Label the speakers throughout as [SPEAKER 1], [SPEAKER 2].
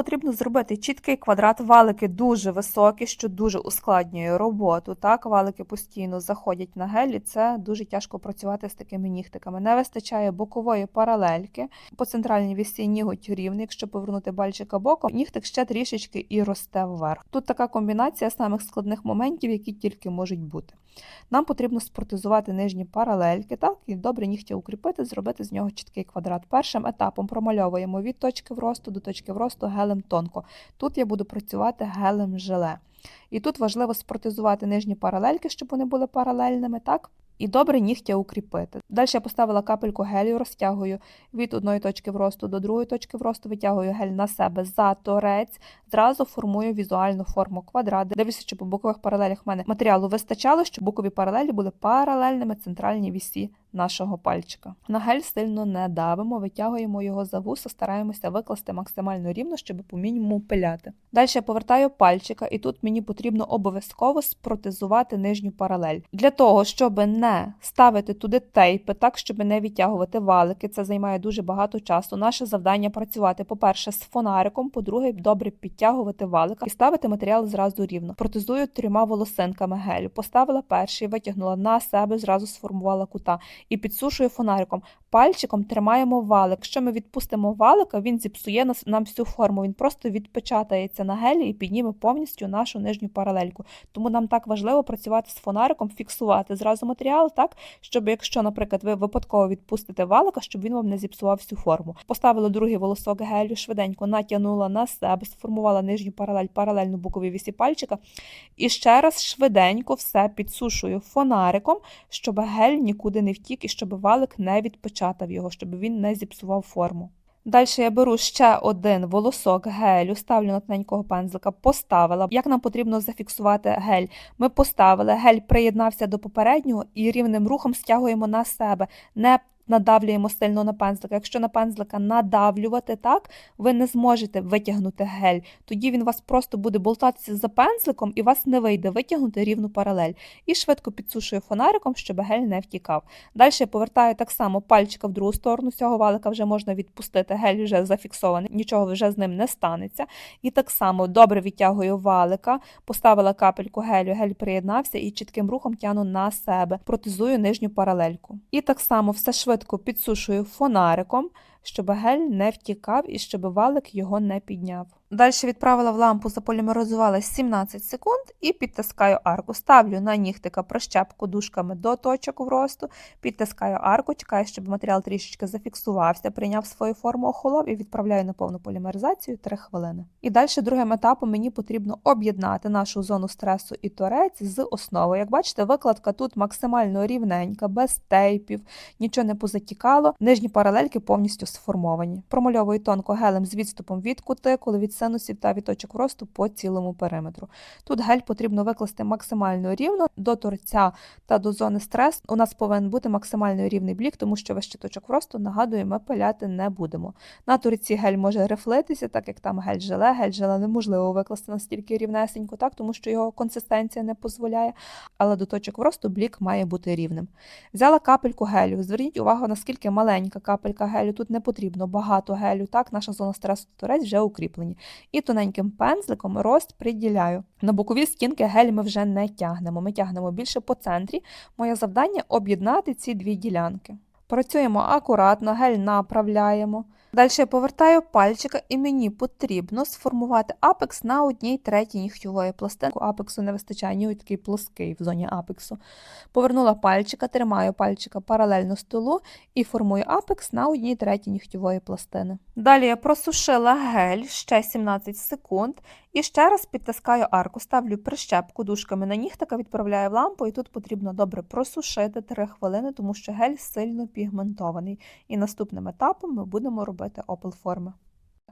[SPEAKER 1] Потрібно зробити чіткий квадрат, валики дуже високі, що дуже ускладнює роботу. Так, валики постійно заходять на гель, і це дуже тяжко працювати з такими нігтиками. Не вистачає бокової паралельки. По центральній вісі ніготь рівний, якщо повернути бальчика боком, нігтик ще трішечки і росте вверх. Тут така комбінація самих складних моментів, які тільки можуть бути. Нам потрібно спортизувати нижні паралельки, так, і добре нігтя укріпити, зробити з нього чіткий квадрат. Першим етапом промальовуємо від точки вросту до точки вросту гелем тонко. Тут я буду працювати гелем желе. І тут важливо спортизувати нижні паралельки, щоб вони були паралельними, так? І добре нігтя укріпити. Далі я поставила капельку гелю, розтягую від одної точки вросту до другої точки вросту, витягую гель на себе за торець, зразу формую візуальну форму квадрат. Дивлюся, щоб по бокових паралелях в мене матеріалу вистачало, щоб бокові паралелі були паралельними центральній вісі нашого пальчика. На гель сильно не давимо, витягуємо його за вуса, стараємося викласти максимально рівно, щоб по мінімуму пиляти. Далі я повертаю пальчика, і тут мені потрібно обов'язково спротезувати нижню паралель. Для того, щоб не ставити туди тейпи, так щоб не відтягувати валики, це займає дуже багато часу. Наше завдання працювати, по-перше, з фонариком, по-друге, добре підтягувати валика і ставити матеріал зразу рівно. Протезую трьома волосинками гелю. Поставила перший, витягнула на себе, зразу сформувала кута і підсушую фонариком. Пальчиком тримаємо валик. Якщо ми відпустимо валика, він зіпсує нам всю форму. Він просто відпечатається на гелі і підніме повністю нашу нижню паралельку. Тому нам так важливо працювати з фонариком, фіксувати зразу матеріал, так щоб якщо, наприклад, ви випадково відпустите валика, щоб він вам не зіпсував всю форму. Поставила другий волосок гелю, швиденько натягнула на себе, сформувала нижню паралель, паралельну боковій вісі пальчика. І ще раз швиденько все підсушую фонариком, щоб гель нікуди не втік і щоб валик не відпечатав його, щоб він не зіпсував форму. Далі я беру ще один волосок гелю, ставлю на тоненького пензлика, поставила. Як нам потрібно зафіксувати гель? Ми поставили, гель приєднався до попереднього і рівним рухом стягуємо на себе. Не надавлюємо сильно на пензлика. Якщо на пензлика надавлювати так, ви не зможете витягнути гель. Тоді він у вас просто буде болтатися за пензликом і у вас не вийде витягнути рівну паралель. І швидко підсушую фонариком, щоб гель не втікав. Далі я повертаю так само пальчика в другу сторону. Цього валика вже можна відпустити, гель вже зафіксований, нічого вже з ним не станеться. І так само добре відтягую валика, поставила капельку гелю, гель приєднався і чітким рухом тяну на себе, протезую нижню паралельку. І так само все швидко підсушую фонариком, щоб гель не втікав і щоб валик його не підняв. Далі відправила в лампу, заполімеризувала 17 секунд і підтискаю арку. Ставлю на нігтика прищепку дужками до точок вросту, підтискаю арку, чекаю, щоб матеріал трішечки зафіксувався, прийняв свою форму, охолов і відправляю на повну полімеризацію 3 хвилини. І далі другим етапом мені потрібно об'єднати нашу зону стресу і торець з основою. Як бачите, викладка тут максимально рівненька, без тейпів, нічого не позатікало, нижні паралельки повністю сформовані. Промальовую тонко гелем з відступом від кутикули, від синусів та від точок росту по цілому периметру. Тут гель потрібно викласти максимально рівно до торця та до зони стрес. У нас повинен бути максимально рівний блік, тому що вище точок росту, нагадую, ми пиляти не будемо. На торці гель може рифлитися, так як там гель желе. Гель желе неможливо викласти настільки рівнесенько, так, тому що його консистенція не дозволяє, але до точок росту блік має бути рівним. Взяла капельку гелю. Зверніть увагу, наскільки маленька капелька гелю. Тут не потрібно багато гелю. Так, наша зона стресу торець вже укріплені. І тоненьким пензликом рост приділяю. На бокові стінки гель ми вже не тягнемо. Ми тягнемо більше по центрі. Моє завдання об'єднати ці дві ділянки. Працюємо акуратно, гель направляємо. Далі я повертаю пальчика і мені потрібно сформувати апекс на одній третій нігтьової пластинки. Апексу не вистачає, ні такий плоский в зоні апексу. Повернула пальчика, тримаю пальчика паралельно столу і формую апекс на одній третій нігтьової пластини. Далі я просушила гель ще 17 секунд і ще раз підтискаю арку, ставлю прищепку дужками на нігтика, відправляю в лампу, і тут потрібно добре просушити 3 хвилини, тому що гель сильно пігментований. І наступним етапом ми будемо робити опил форми.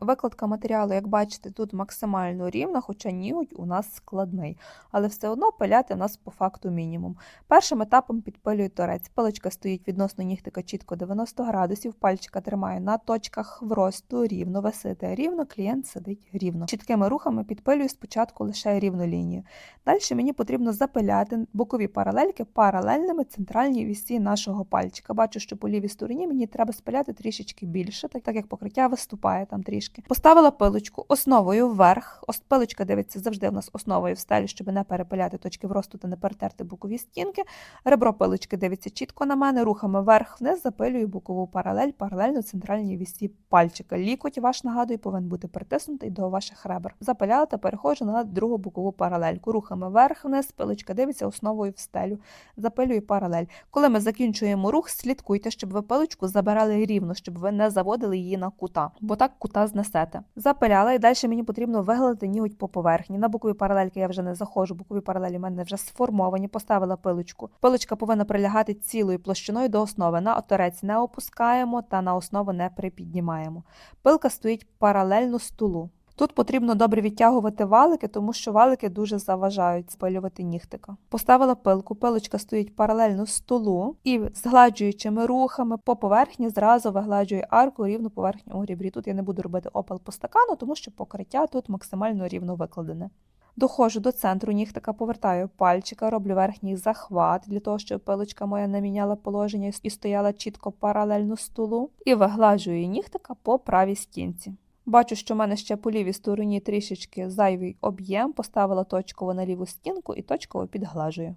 [SPEAKER 1] Викладка матеріалу, як бачите, тут максимально рівна, хоча ніготь у нас складний, але все одно пиляти у нас по факту мінімум. Першим етапом підпилюю торець. Пилочка стоїть відносно нігтика чітко 90 градусів, пальчика тримаю на точках вросту рівно, висити рівно, клієнт сидить рівно. Чіткими рухами підпилюю спочатку лише рівну лінію. Далі мені потрібно запиляти бокові паралельки паралельними центральній вісі нашого пальчика. Бачу, що по лівій стороні мені треба спиляти трішечки більше, так, як покриття виступає там трішки. Трішки. Поставила пилочку основою вверх. Пилочка дивиться завжди в нас основою в стелі, щоб не перепиляти точки вросту та не перетерти бокові стінки. Ребро пилочки дивиться чітко на мене, рухами вверх-вниз запилюю бокову паралель, паралельно центральній вісі пальчика. Лікоть ваш нагадую, повинен бути притиснутий до ваших ребер. Запиляла та переходжу на другу бокову паралельку. Рухами вверх-вниз, пилочка дивиться основою в стелю. Запилюю паралель. Коли ми закінчуємо рух, слідкуйте, щоб ви пилочку забирали рівно, щоб ви не заводили її на кута, бо так кута знесете. Запиляла і далі мені потрібно вигладити ніготь по поверхні. На бокові паралельки я вже не заходжу, бокові паралелі в мене вже сформовані. Поставила пилочку. Пилочка повинна прилягати цілою площиною до основи. На оторець не опускаємо та на основу не припіднімаємо. Пилка стоїть паралельно столу. Тут потрібно добре відтягувати валики, тому що валики дуже заважають спилювати нігтика. Поставила пилку, пилочка стоїть паралельно столу і згладжуючими рухами по поверхні зразу вигладжую арку рівну поверхню у грібрі. Тут я не буду робити опал по стакану, тому що покриття тут максимально рівно викладене. Доходжу до центру нігтика, повертаю пальчика, роблю верхній захват для того, щоб пилочка моя не міняла положення і стояла чітко паралельно столу, і вигладжую нігтика по правій стінці. Бачу, що в мене ще по лівій стороні трішечки зайвий об'єм, поставила точково на ліву стінку і точково підглажую.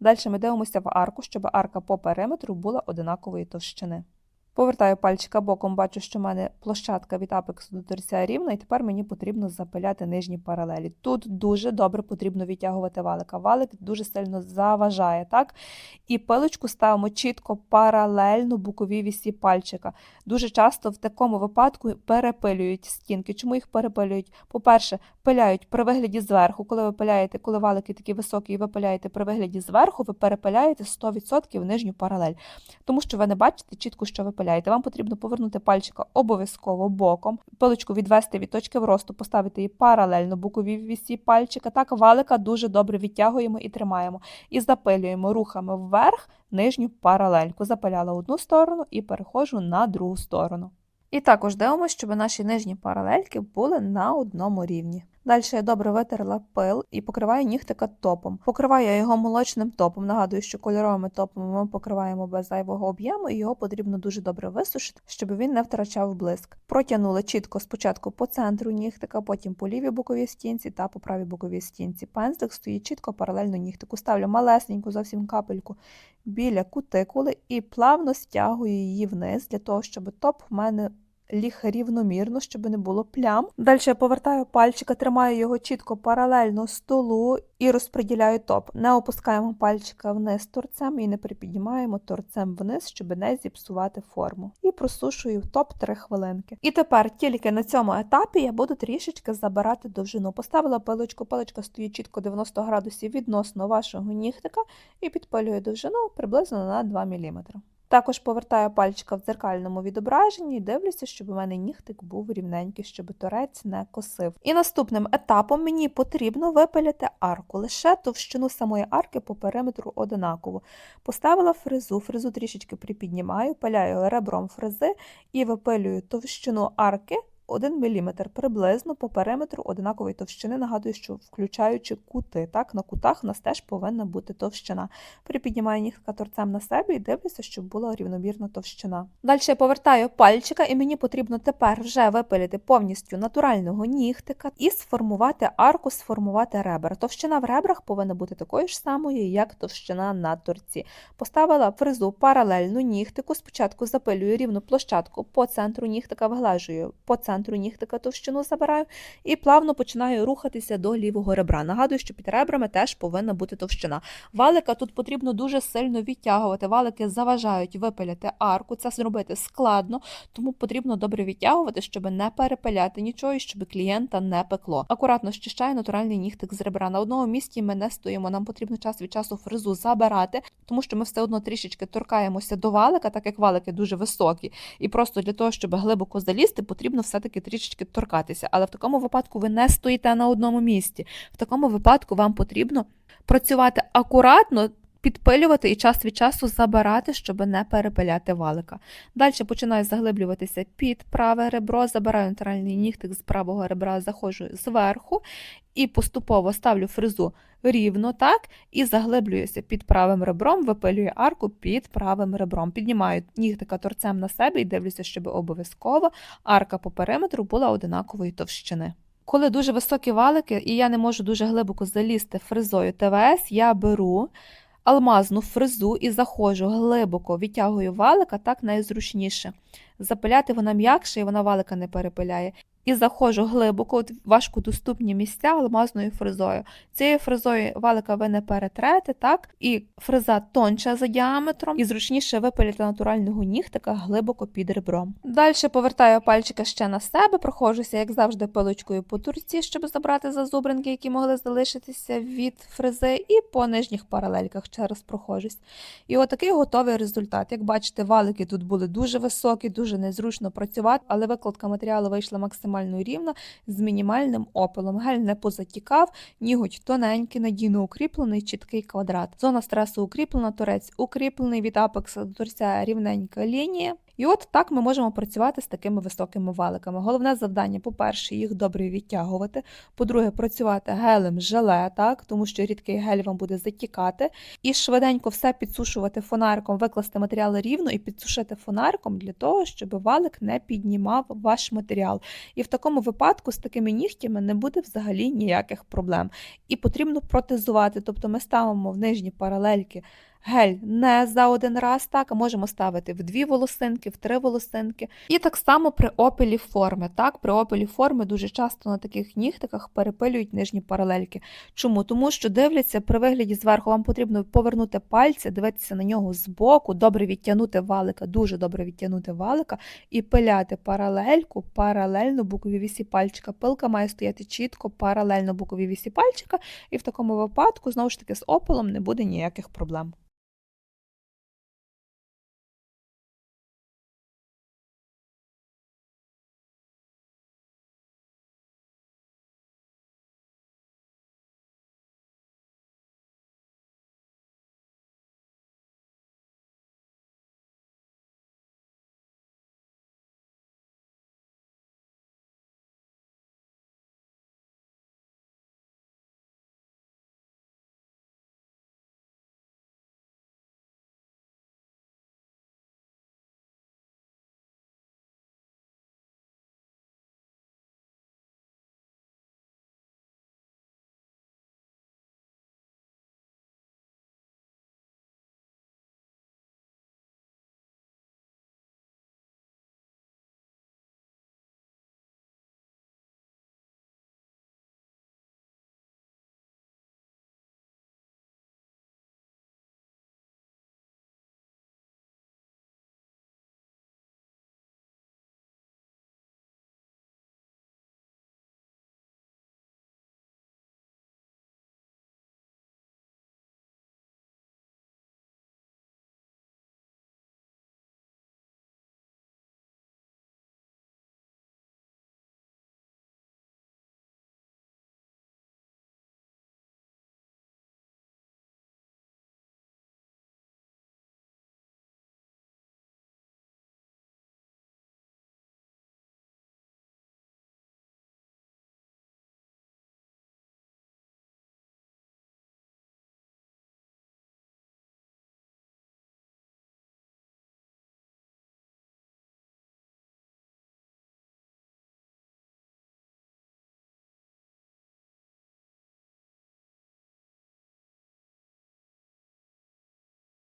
[SPEAKER 1] Далі ми дивимося в арку, щоб арка по периметру була одинакової товщини. Повертаю пальчика боком, бачу, що в мене площадка від апексу до торця рівна, і тепер мені потрібно запиляти нижні паралелі. Тут дуже добре потрібно відтягувати валика. Валик дуже сильно заважає, так? І пилочку ставимо чітко паралельно боковій вісі пальчика. Дуже часто в такому випадку перепилюють стінки. Чому їх перепилюють? По-перше, пиляють при вигляді зверху. Коли ви пиляєте, коли валики такі високі, і ви пиляєте при вигляді зверху, ви перепиляєте 100% нижню паралель. Тому що ви не бачите чітко, що ви пиляєте. Вам потрібно повернути пальчика обов'язково боком, пилочку відвести від точки вросту, поставити її паралельно боковій вісі пальчика. Так валика дуже добре відтягуємо і тримаємо. І запилюємо рухами вверх нижню паралельку. Запиляла одну сторону і переходжу на другу сторону. І також дивимося, щоб наші нижні паралельки були на одному рівні. Далі я добре витерла пил і покриваю нігтика топом. Покриваю я його молочним топом. Нагадую, що кольоровими топами ми покриваємо без зайвого об'єму, і його потрібно дуже добре висушити, щоб він не втрачав блиск. Протягнули чітко спочатку по центру нігтика, потім по лівій боковій стінці та по правій боковій стінці. Пензлик стоїть чітко паралельно нігтику. Ставлю малесеньку зовсім капельку біля кутикули і плавно стягую її вниз для того, щоб топ в мене ліг рівномірно, щоб не було плям. Далі я повертаю пальчика, тримаю його чітко паралельно столу і розподіляю топ. Не опускаємо пальчика вниз торцем і не припіднімаємо торцем вниз, щоб не зіпсувати форму. І просушую топ 3 хвилинки. І тепер тільки на цьому етапі я буду трішечки забирати довжину. Поставила пилочку, пилочка стоїть чітко 90 градусів відносно вашого нігтика і підпилюю довжину приблизно на 2 мм. Також повертаю пальчика в дзеркальному відображенні і дивлюся, щоб у мене нігтик був рівненький, щоб торець не косив. І наступним етапом мені потрібно випиляти арку, лише товщину самої арки по периметру одинаково. Поставила фрезу, фрезу трішечки припіднімаю, пиляю ребром фрези і випилюю товщину арки 1 мм приблизно по периметру одинакової товщини. Нагадую, що включаючи кути. Так, на кутах у нас теж повинна бути товщина. Припіднімаю нігтика торцем на себе і дивлюся, щоб була рівномірна товщина. Далі я повертаю пальчика, і мені потрібно тепер вже випилити повністю натурального нігтика і сформувати арку, сформувати ребра. Товщина в ребрах повинна бути такою ж самою, як товщина на торці. Поставила фрезу паралельно нігтику. Спочатку запилюю рівну площадку по центру нігтика, виглажую по центру нігтика товщину забираю і плавно починаю рухатися до лівого ребра. Нагадую, що під ребрами теж повинна бути товщина. Валика тут потрібно дуже сильно відтягувати. Валики заважають випиляти арку. Це зробити складно, тому потрібно добре відтягувати, щоб не перепиляти нічого і щоб клієнта не пекло. Акуратно щищаю натуральний нігтик з ребра. На одному місці ми не стоїмо. Нам потрібно час від часу фрезу забирати, тому що ми все одно трішечки торкаємося до валика, так як валики дуже високі. І просто для того, щоб глибоко залізти, потрібно все-таки трішечки торкатися. Але в такому випадку ви не стоїте на одному місці. В такому випадку вам потрібно працювати акуратно. Підпилювати і час від часу забирати, щоб не перепиляти валика. Далі починаю заглиблюватися під праве ребро, забираю натуральний нігтик з правого ребра, заходжу зверху і поступово ставлю фрезу рівно так і заглиблююся під правим ребром, випилюю арку під правим ребром. Піднімаю нігтика торцем на себе і дивлюся, щоб обов'язково арка по периметру була одинакової товщини. Коли дуже високі валики, і я не можу дуже глибоко залізти фрезою ТВС, я беру алмазну фрезу і заходжу глибоко, відтягую валика так найзручніше. Запиляти вона м'якше і вона валика не перепиляє. І заходжу глибоко, от важкодоступні місця алмазною фрезою. Цією фрезою валика ви не перетрете, так? І фреза тонша за діаметром, і зручніше випиляти натурального нігтика глибоко під ребром. Далі повертаю пальчика ще на себе, проходжуся, як завжди, пилочкою по турці, щоб забрати зазубринки, які могли залишитися від фрези, і по нижніх паралельках ще раз проходжусь. І отакий готовий результат. Як бачите, валики тут були дуже високі, дуже незручно працювати, але викладка матеріалу вийшла максимально рівна з мінімальним опилом. Гель не позатікав, ніготь тоненький, надійно укріплений, чіткий квадрат. Зона стресу укріплена, торець укріплений від апекса до торця рівненька лінія. І от так ми можемо працювати з такими високими валиками. Головне завдання, по-перше, їх добре відтягувати. По-друге, працювати гелем желе, так, тому що рідкий гель вам буде затікати. І швиденько все підсушувати фонариком, викласти матеріали рівно і підсушити фонариком для того, щоб валик не піднімав ваш матеріал. І в такому випадку з такими нігтями не буде взагалі ніяких проблем. І потрібно протезувати, тобто ми ставимо в нижні паралельки гель не за один раз, так, можемо ставити в дві волосинки, в три волосинки. І так само при опілі форми. Так, При опілі форми дуже часто на таких нігтиках перепилюють нижні паралельки. Чому? Тому що дивляться при вигляді зверху, вам потрібно повернути пальці, дивитися на нього збоку, добре відтягнути валика, дуже добре відтягнути валика і пиляти паралельку, паралельно боковій вісі пальчика. Пилка має стояти чітко, паралельно боковій вісі пальчика, і в такому випадку, знову ж таки, з опилом не буде ніяких проблем.